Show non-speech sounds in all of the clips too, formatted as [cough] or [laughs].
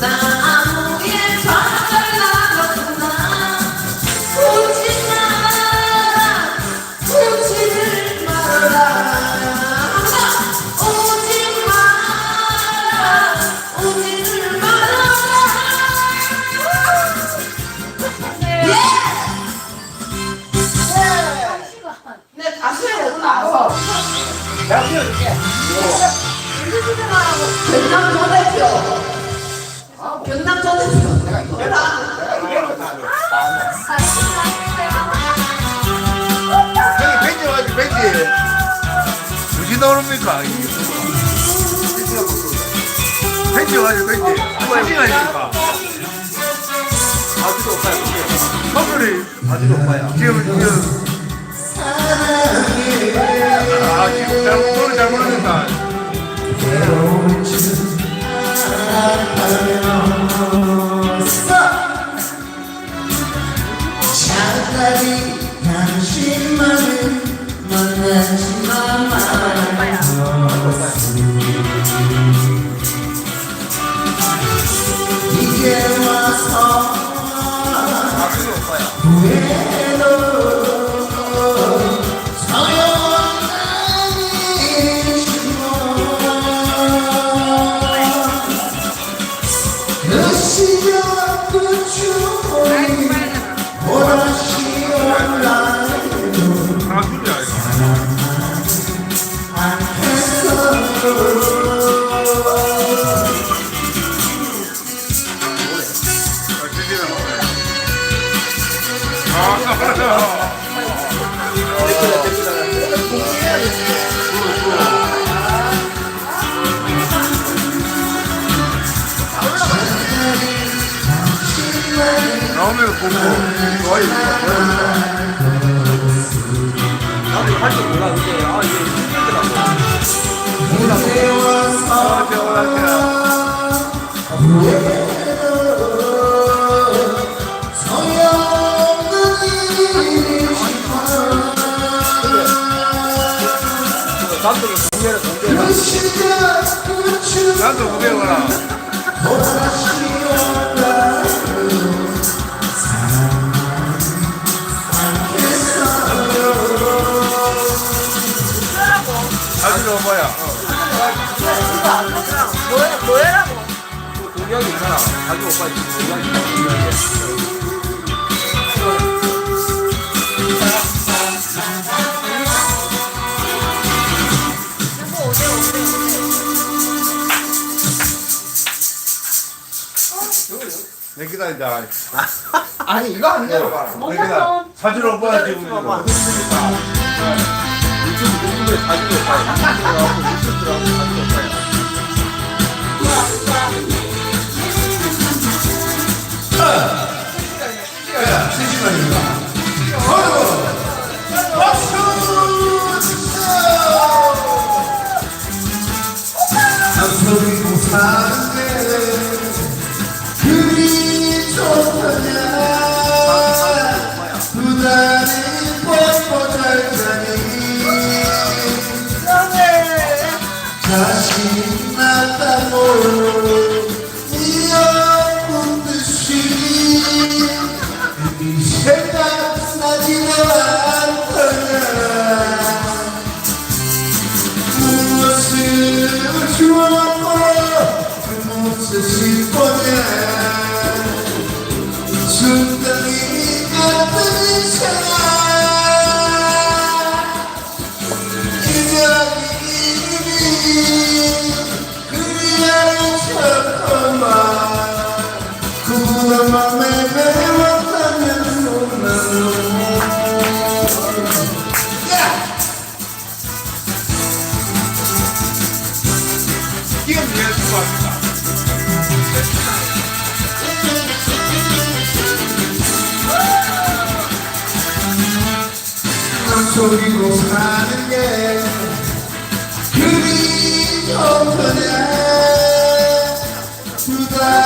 答。 와지 벤지 무시 아닙니까 아직도 오빠야. 선물이 아직도 오빠야. 지금 지금 그그 추억 나오면 보고 좋아요 나도 할줄 몰라. 근데 아 이게 힘들더라고. 아 좋아 시절 그 추억 나도 그게 와라 아주 뭐야 뭐야, 뭐야라고? 동경이 있잖아. 자기 오빠 지금 동경이 있잖아. 내 기다리자 [laughs] 아니 이거 안 내려봐. 내 기다려 사진 오빠 지금 이거. 유튜브 유튜브에 자기 오빠야. 유튜브하고 소리로 사는 게 그리 좋더냐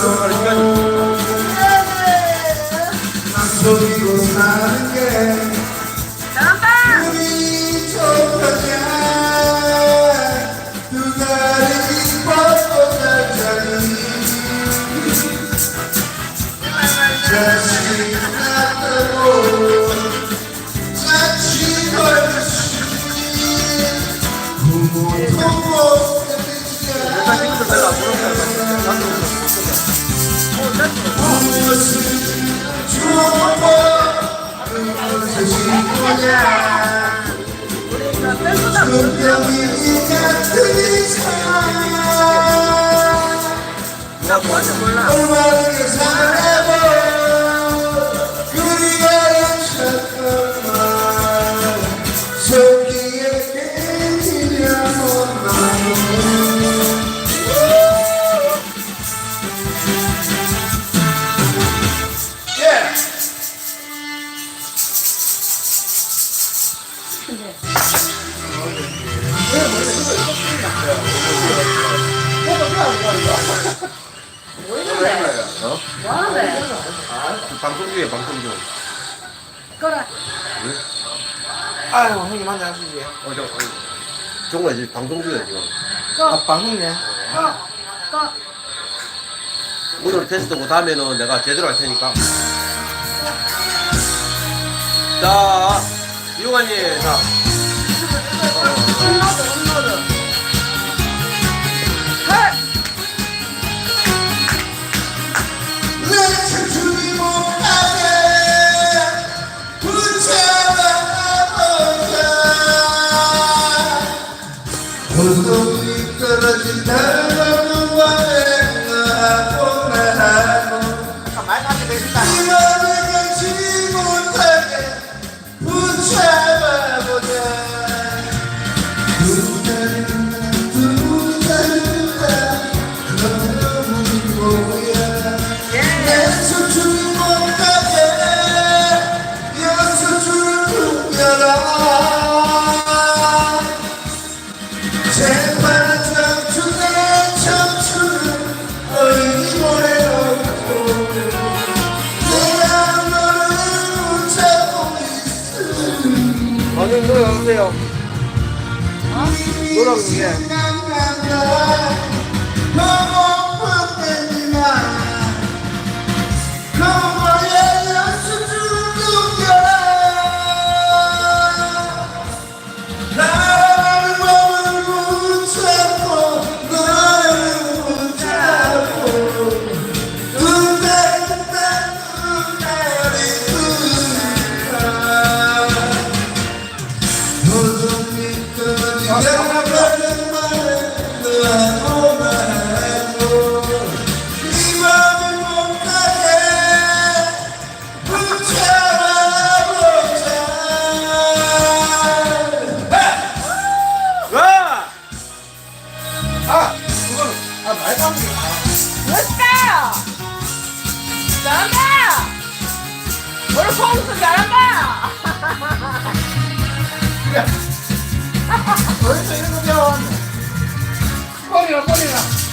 Obrigado. 몰라. 얼마나 사랑 방송 중에 방송 중. 그래. 아유 형님 한잔 하시지 어, 저, 어, 정말 지금 방송 중이야, 지금. 아 방송이네 꺼. 꺼. 오늘 테스트고 다음에는 내가 제대로 할 테니까. 자, 이용환님, 자. 방송 노래 어떠세요? 노래 중에 너 아! 그거는, 아, 말도 안 돼. 됐다! 잘한다! 오늘 포옹수 잘한다! 그래. 벌써 이런 거 배워왔네. 뻔이라, 뻔이라.